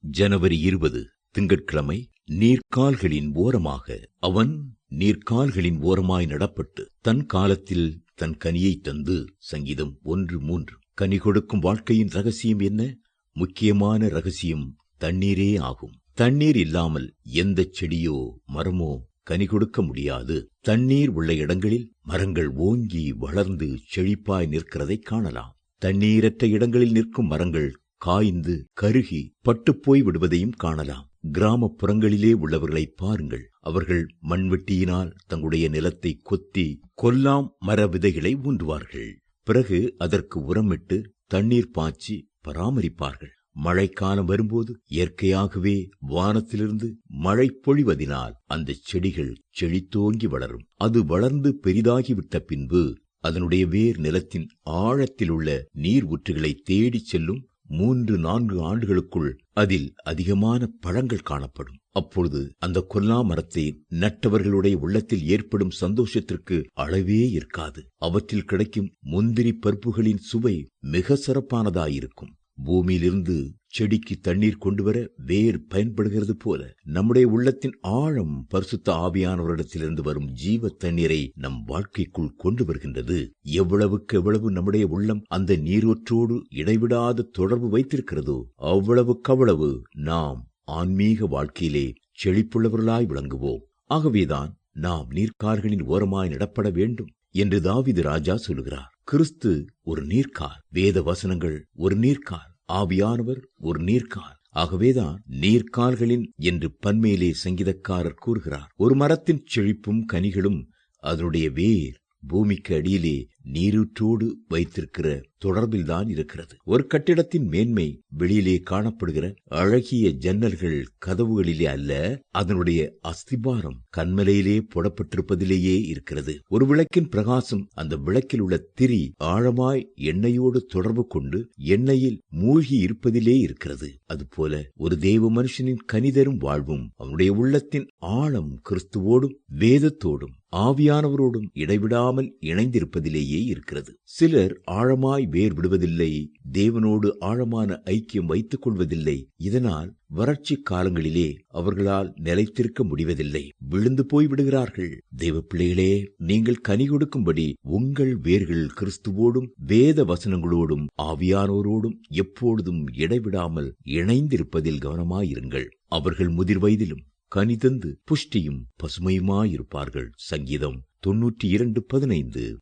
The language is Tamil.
ஜனவரி இருபது திங்கட்கிழமை நீர்க்கால்களின் ஓரமாக அவன் நீர்க்கால்களின் ஓரமாய் நடப்பட்டு தன் காலத்தில் தன் கனியை தந்து சங்கீதம் ஒன்று மூன்று. கனி கொடுக்கும் வாழ்க்கையின் ரகசியம் என்ன? முக்கியமான ரகசியம் தண்ணீரே ஆகும். தண்ணீர் இல்லாமல் எந்த செடியோ மரமோ கனி கொடுக்க முடியாது. தண்ணீர் உள்ள இடங்களில் மரங்கள் ஓங்கி வளர்ந்து செழிப்பாய் நிற்கிறதை காணலாம். தண்ணீரற்ற இடங்களில் நிற்கும் மரங்கள் காய்ந்து கருகி பட்டுப்போய் விடுவதையும் காணலாம். கிராமப்புறங்களிலே உள்ளவர்களை பாருங்கள். அவர்கள் மண்வெட்டியினால் தங்களுடைய நிலத்தை கொத்தி கொல்லாம் மர விதைகளை ஊன்றுவார்கள் பிறகு அதற்கு உரமிட்டு தண்ணீர் பாய்ச்சி பராமரிப்பார்கள். மழைக்காலம் வரும்போது இயற்கையாகவே வானத்திலிருந்து மழை பொழிவதினால் அந்த செடிகள் செழித்தோங்கி வளரும். அது வளர்ந்து பெரிதாகிவிட்ட பின்பு அதனுடைய வேர் நிலத்தின் ஆழத்தில் உள்ள நீர் ஊற்றுகளை தேடிச் செல்லும் மூன்று நான்கு ஆண்டுகளுக்குள் அதில் அதிகமான பழங்கள் காணப்படும். அப்பொழுது அந்த கொல்லா மரத்தை நட்டவர்களுடைய உள்ளத்தில் ஏற்படும் சந்தோஷத்திற்கு அளவே இருக்காது. அவற்றில் கிடைக்கும் முந்திரி பருப்புகளின் சுவை மிக சிறப்பானதாயிருக்கும். பூமியிலிருந்து செடிக்கு தண்ணீர் கொண்டு வர வேர் பயன்படுகிறது போல நம்முடைய உள்ளத்தின் ஆழம் பரிசுத்த ஆவியானவரிடத்திலிருந்து வரும் ஜீவ தண்ணீரை நம் வாழ்க்கைக்குள் கொண்டு வருகின்றது. எவ்வளவுக்கு எவ்வளவு நம்முடைய உள்ளம் அந்த நீரூற்றோடு இடைவிடாத தொடர்பு வைத்திருக்கிறதோ அவ்வளவுக்கவ்வளவு நாம் ஆன்மீக வாழ்க்கையிலே செழிப்புள்ளவர்களாய் விளங்குவோம். ஆகவேதான் நாம் நீர்க்கார்களின் ஓரமாய் நடப்பட வேண்டும். என்று தாவிது ராஜா சொல்கிறார் கிறிஸ்து ஒரு நீர்க்கால் வேத வசனங்கள் ஒரு நீர்க்கால் ஆவியானவர் ஒரு நீர்க்கால். ஆகவேதான் நீர்க்கால்களின் என்று பன்மையிலே சங்கீதக்காரர் கூறுகிறார். ஒரு மரத்தின் செழிப்பும் கனிகளும் அதனுடைய வேர் பூமிக்கு அடியிலே நீரூற்றோடு வைத்திருக்கிற தொடர்பில்தான் இருக்கிறது. ஒரு கட்டிடத்தின் மேன்மை வெளியிலே காணப்படுகிற அழகிய ஜன்னல்கள் கதவுகளிலே அல்ல அதனுடைய அஸ்திபாரம் கண்மலையிலே போடப்பட்டிருப்பதிலேயே இருக்கிறது. ஒரு விளக்கின் பிரகாசம் அந்த விளக்கில் உள்ள திரி ஆழமாய் எண்ணெயோடு தொடர்பு கொண்டு எண்ணெயில் மூழ்கி இருப்பதிலே இருக்கிறது. அதுபோல ஒரு தெய்வ மனுஷனின் கனிதரும் வாழ்வும் அவனுடைய உள்ளத்தின் ஆழம் கிறிஸ்துவோடும் வேதத்தோடும் ஆவியானவரோடும் இடைவிடாமல் இணைந்திருப்பதிலேயே இருக்கிறது. சிலர் ஆழமாய் வேர் விடுவதில்லை தேவனோடு ஆழமான ஐக்கியம் வைத்துக் கொள்வதில்லை. இதனால் வறட்சி காலங்களிலே அவர்களால் நிலைத்திருக்க முடிவதில்லை. விழுந்து போய் விடுகிறார்கள். தேவ பிள்ளைகளே நீங்கள் கனி கொடுக்கும்படி உங்கள் வேர்கள் கிறிஸ்துவோடும் வேத வசனங்களோடும் ஆவியானோரோடும் எப்பொழுதும் இடைவிடாமல் இணைந்திருப்பதில் கவனமாயிருங்கள். அவர்கள் முதிர் வயதிலும் கனிதந்து புஷ்டியும் பசுமையுமாயிருப்பார்கள். சங்கீதம் தொன்னூற்றி இரண்டு பதினைந்து.